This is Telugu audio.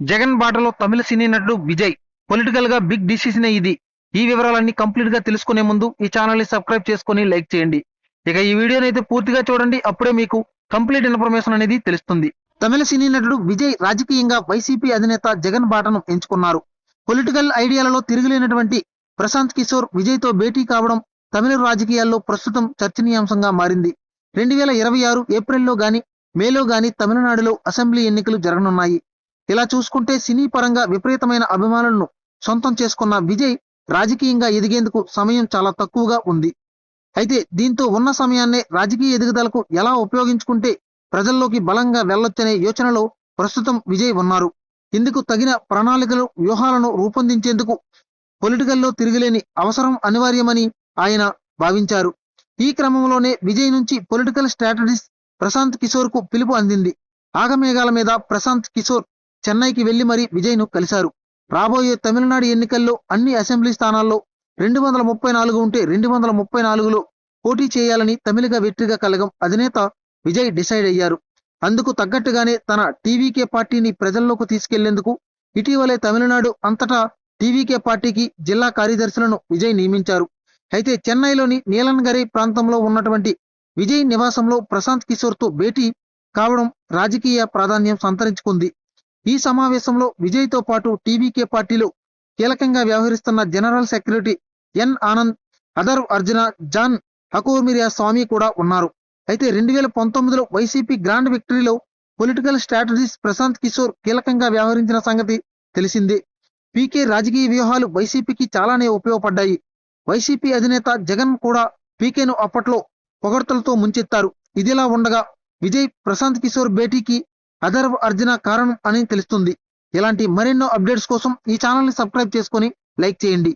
జగన్ బాటలో తమిళ సినీ నటుడు విజయ్. పొలిటికల్గా బిగ్ డిసిషన్ ఇది. ఈ వివరాలన్నీ కంప్లీట్గా తెలుసుకునే ముందు ఈ ఛానల్ని సబ్స్క్రైబ్ చేసుకుని లైక్ చేయండి. ఇక ఈ వీడియోని అయితే పూర్తిగా చూడండి. అప్పుడే మీకు కంప్లీట్ ఇన్ఫర్మేషన్ అనేది తెలుస్తుంది. తమిళ సినీ నటుడు విజయ్ రాజకీయంగా వైసీపీ అధినేత జగన్ బాటను ఎంచుకున్నారు. పొలిటికల్ ఐడియాలలో తిరుగులేనటువంటి ప్రశాంత్ కిషోర్ విజయ్తో భేటీ కావడం తమిళ రాజకీయాల్లో ప్రస్తుతం చర్చనీయాంశంగా మారింది. రెండు వేల ఇరవై ఆరు ఏప్రిల్లో గాని మేలో గాని తమిళనాడులో అసెంబ్లీ ఎన్నికలు జరగనున్నాయి. ఇలా చూసుకుంటే సినీ పరంగా విపరీతమైన అభిమానులను సొంతం చేసుకున్న విజయ్ రాజకీయంగా ఎదిగేందుకు సమయం చాలా తక్కువగా ఉంది. అయితే దీంతో ఉన్న సమయాన్నే రాజకీయ ఎదుగుదలకు ఎలా ఉపయోగించుకుంటే ప్రజల్లోకి బలంగా వెళ్ళొచ్చనే యోచనలో ప్రస్తుతం విజయ్ ఉన్నారు. ఇందుకు తగిన ప్రణాళికలు వ్యూహాలను రూపొందించేందుకు పొలిటికల్లో తిరిగిలేని అవసరం అనివార్యమని ఆయన భావించారు. ఈ క్రమంలోనే విజయ్ నుంచి పొలిటికల్ స్ట్రాటజిస్ట్ ప్రశాంత్ కిషోర్కు పిలుపు అందింది. ఆగమేఘాల మీద ప్రశాంత్ కిషోర్ చెన్నైకి వెళ్ళి మరీ విజయ్ను కలిశారు. రాబోయే తమిళనాడు ఎన్నికల్లో అన్ని అసెంబ్లీ స్థానాల్లో రెండు వందల ముప్పై నాలుగు ఉంటే రెండు వందల ముప్పై నాలుగులో పోటీ చేయాలని తమిళగా వెట్రిగా కలగం అధినేత విజయ్ డిసైడ్ అయ్యారు. అందుకు తగ్గట్టుగానే తన టీవీకే పార్టీని ప్రజల్లోకి తీసుకెళ్ళేందుకు ఇటీవలే తమిళనాడు అంతటా టీవీకే పార్టీకి జిల్లా కార్యదర్శులను విజయ్ నియమించారు. అయితే చెన్నైలోని నీలన్గరి ప్రాంతంలో ఉన్నటువంటి విజయ్ నివాసంలో ప్రశాంత్ కిషోర్తో భేటీ కావడం రాజకీయ ప్రాధాన్యం సంతరించుకుంది. ఈ సమావేశంలో విజయ్తో పాటు టీవీకే పార్టీలో కీలకంగా వ్యవహరిస్తున్న general secretary N Anand Aadhav Arjuna John హకోమిరియా స్వామి కూడా ఉన్నారు. అయితే రెండు వేల పంతొమ్మిదిలో వైసీపీ గ్రాండ్ విక్టరీలో పొలిటికల్ స్ట్రాటజీస్ ప్రశాంత్ కిషోర్ కీలకంగా వ్యవహరించిన సంగతి తెలిసిందే. పీకే రాజకీయ వ్యూహాలు వైసీపీకి చాలానే ఉపయోగపడ్డాయి. వైసీపీ అధినేత జగన్ కూడా పీకేను అప్పట్లో పొగడ్తలతో ముంచెత్తారు. ఇదిలా ఉండగా విజయ్ ప్రశాంత్ కిషోర్ భేటీకి అదర్వ్ అర్జున కారణం అని తెలుస్తుంది. ఇలాంటి మరెన్నో అప్డేట్స్ కోసం ఈ ఛానల్ని సబ్స్క్రైబ్ చేసుకొని లైక్ చేయండి.